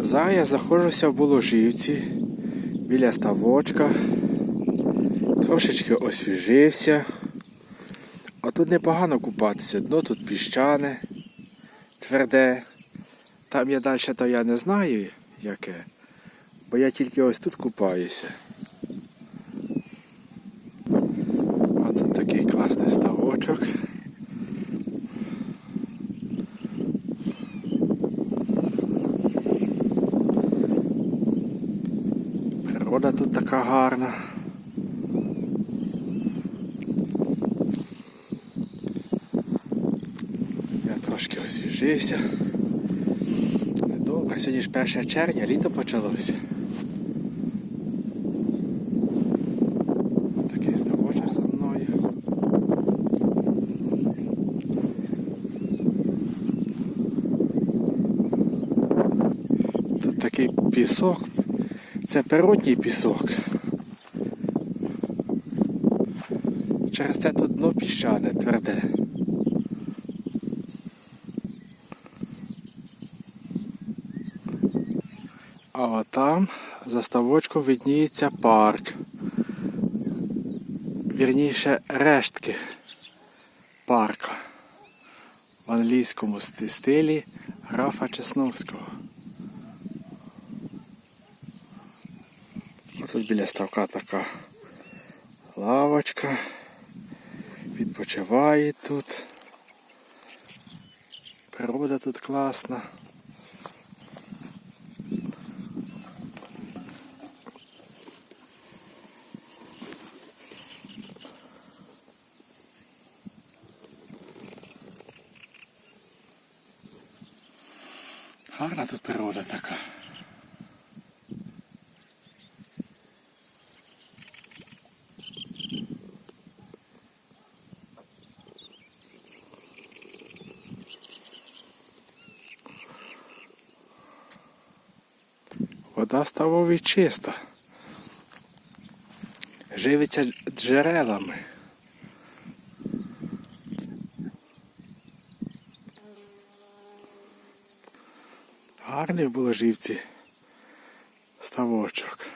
Зараз я знаходжуся в Боложівці біля ставочка. Трошечки освіжився. А тут непогано купатися. Дно тут піщане, тверде. Там я далі то я не знаю яке. Бо я тільки ось тут купаюся. А тут такий класний ставочок. Природа тут така гарна. Я трошки освіжився. Добре, сьогодні ж 1 червня, літо почалося. Такий ставочок за мною. Тут такий пісок. Це природній пісок. Через те тут дно піщане, тверде. А там за ставочком видніється парк. Вірніше рештки парка. В англійському стилі графа Чесновського. Тут біля ставка така лавочка. Відпочиває тут. Природа тут класна. Гарна тут природа така. Вода ставові чиста. Живиться джерелами. Гарні були живці ставочок.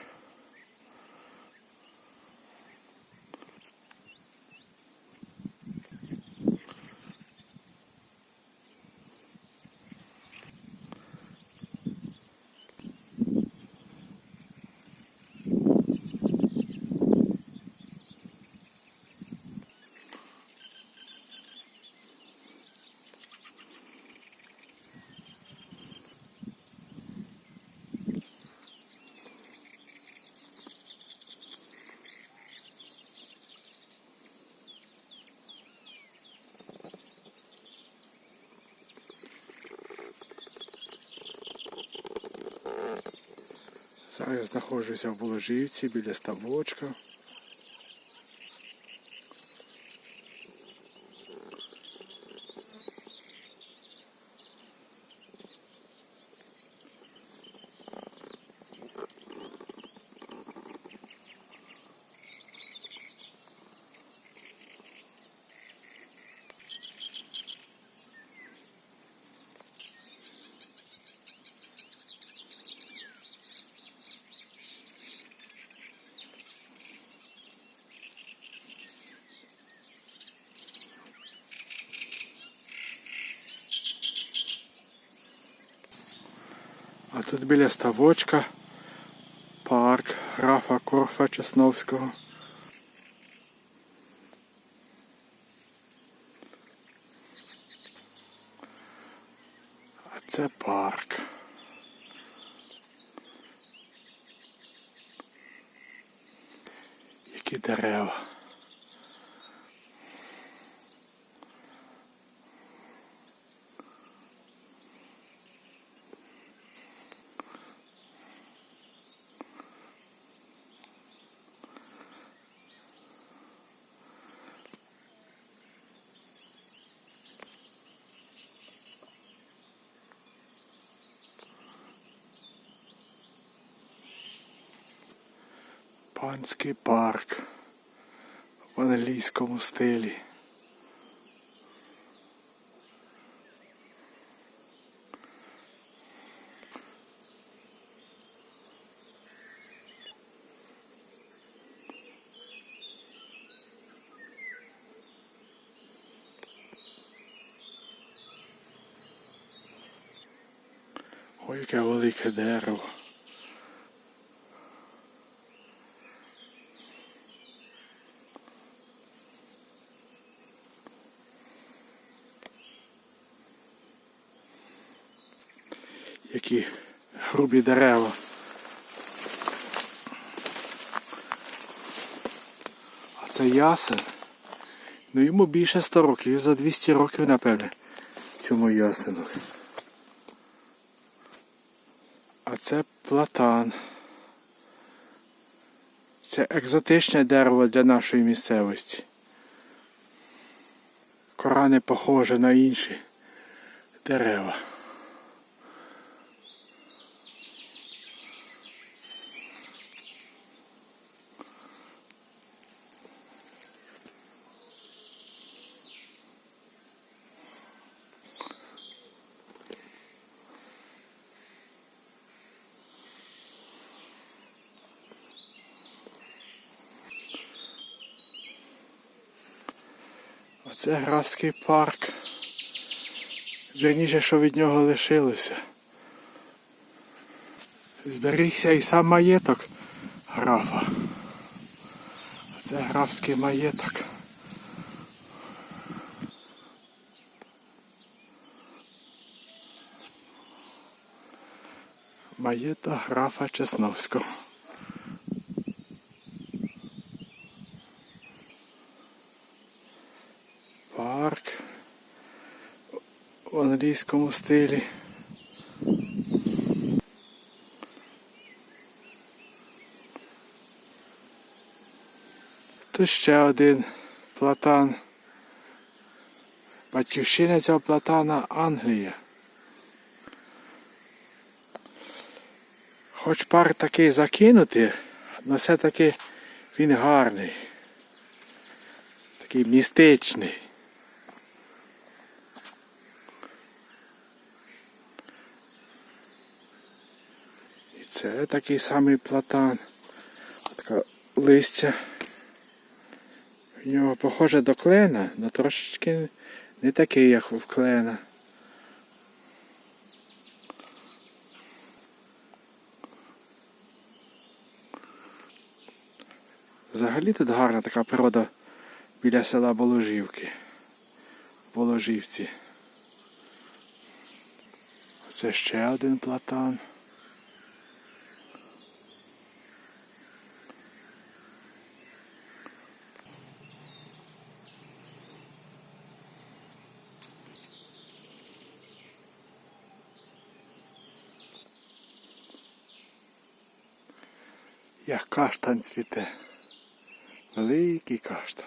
Зараз знаходжуся в Боложівці біля ставочка. А тут біля ставочка парк графа Корфа Чесновського. А це парк. Які дерева. Hanski park, o Anelijskom steli. Oj, kaj velike derevo. Які грубі дерева. А це ясен. Ну йому більше 100 років, за 200 років, напевне, цьому ясену. А це платан. Це екзотичне дерево для нашої місцевості. Кора не похожа на інші дерева. Оце графський парк. Вірніше, що від нього лишилося. Зберігся і сам маєток графа. Це графський маєток. Маєток графа Чесновського. Парк в англійському стилі. Тут ще один платан. Батьківщина цього платана Англія. Хоч парк такий закинутий, але все-таки він гарний. Такий містичний. Це такий самий платан. Така листя. В нього похоже до клена, але трошечки не такий, як в клена. Взагалі тут гарна така природа біля села Боложівки. Боложівці. Це ще один платан. Як каштан цвіте. Великий каштан.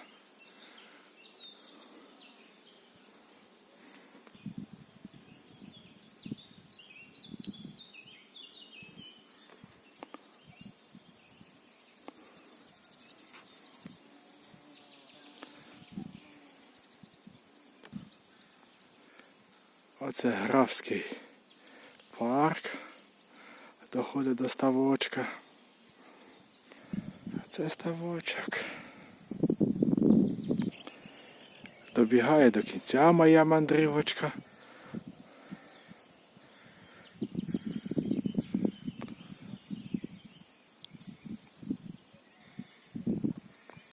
Оце графський парк. Доходить до ставочка. Це ставочок. Добігає до кінця моя мандрівочка.